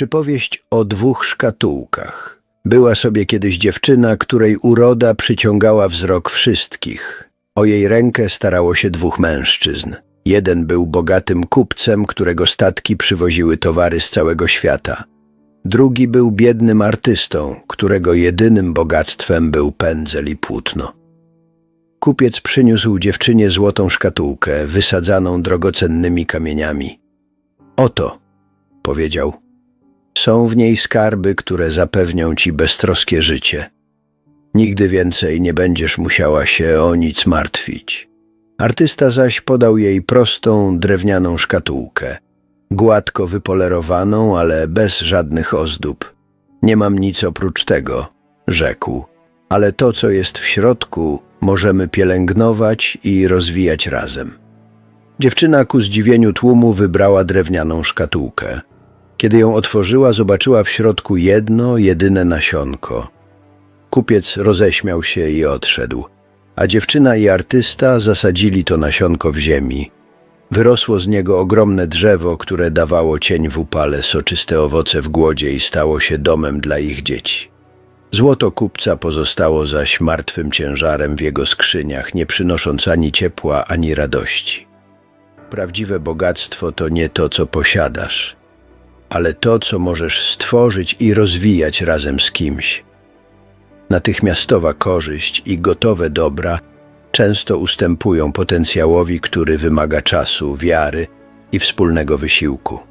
Przypowieść o dwóch szkatułkach. Była sobie kiedyś dziewczyna, której uroda przyciągała wzrok wszystkich. O jej rękę starało się dwóch mężczyzn. Jeden był bogatym kupcem, którego statki przywoziły towary z całego świata. Drugi był biednym artystą, którego jedynym bogactwem był pędzel i płótno. Kupiec przyniósł dziewczynie złotą szkatułkę, wysadzaną drogocennymi kamieniami. Oto, powiedział, są w niej skarby, które zapewnią ci beztroskie życie. Nigdy więcej nie będziesz musiała się o nic martwić. Artysta zaś podał jej prostą, drewnianą szkatułkę, gładko wypolerowaną, ale bez żadnych ozdób. Nie mam nic oprócz tego, rzekł, ale to, co jest w środku, możemy pielęgnować i rozwijać razem. Dziewczyna ku zdziwieniu tłumu wybrała drewnianą szkatułkę. Kiedy ją otworzyła, zobaczyła w środku jedno, jedyne nasionko. Kupiec roześmiał się i odszedł, a dziewczyna i artysta zasadzili to nasionko w ziemi. Wyrosło z niego ogromne drzewo, które dawało cień w upale, soczyste owoce w głodzie i stało się domem dla ich dzieci. Złoto kupca pozostało zaś martwym ciężarem w jego skrzyniach, nie przynosząc ani ciepła, ani radości. Prawdziwe bogactwo to nie to, co posiadasz, ale to, co możesz stworzyć i rozwijać razem z kimś. Natychmiastowa korzyść i gotowe dobra często ustępują potencjałowi, który wymaga czasu, wiary i wspólnego wysiłku.